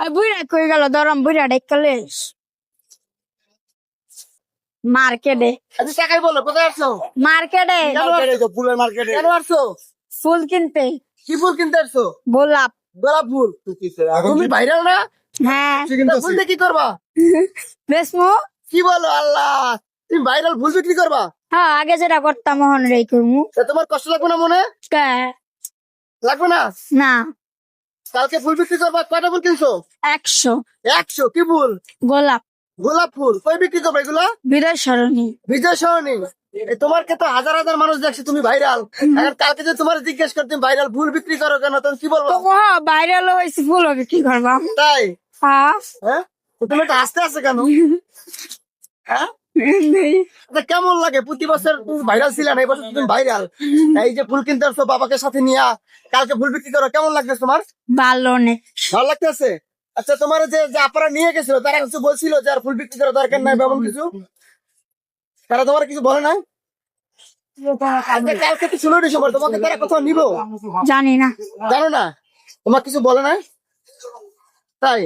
আর বুড়া কই গেল? ধরম বুড়া ডেকালে মার্কেটে। আচ্ছা টাকাই বলো? কোথায় আসছো? মার্কেটে। ফুলের মার্কেটে। কেন আসছো? ফুল কিনতে। কি ফুল কিনতে আসছো? গোলাপ। গোলাপ ফুল? তুমি ভাইরাল না? হ্যাঁ। ফুল দিয়ে কি করবা? বেসমো। কি বলো আল্লাহ? তুমি ভাইরাল ফুল বিক্রি করবা? হ্যাঁ আগে যেটা করতাম মোহন রে করমু। তা তোমার কষ্ট লাগবে না মনে? লাগবে না? না। কালকে ফুল বিক্রি করবা কয়টা ফুল কিনছো? একশো। একশো কি ফুল? গোলাপ। গোলাপ ফুল। কই বিক্রি করবে এগুলো? বিদায় সরণি। বিজয় সরণি। এই তোমার ক্ষেত্রে হাজার হাজার মানুষ দেখছে তুমি ভাইরাল। এখন কালকে যদি তোমার জিজ্ঞেস করতে ভাইরাল ফুল বিক্রি করো কেন তখন কি বলব? তো বাইরে হয়েছে ফুল হবে কি করবা। তাই? হ্যাঁ। হ্যাঁ? তো তুমি তো হাসতে আসছে কেন? হ্যাঁ? নেই। আচ্ছা, কেমন লাগে? প্রতি বছর ভাইরাল না এই বছর তুমি ভাইরাল এই যে ফুল কিনতে আসছো বাবাকে সাথে নিয়ে কালকে ফুল বিক্রি করো কেমন লাগছে তোমার? ভালো নেই ভালো লাগতেছে? আচ্ছা তোমার যে আপনারা নিয়ে গেছিল তারা কিছু বলছিল যে আর ফুল বিক্রি করার দরকার নাই এমন কিছু? তারা তোমার কিছু বলে নাই? আজকে কালকে তো ষোলো ডিসেম্বর তোমাকে তারা কোথাও নিবো? জানি না। জানো না? তোমার কিছু বলে নাই? তাই?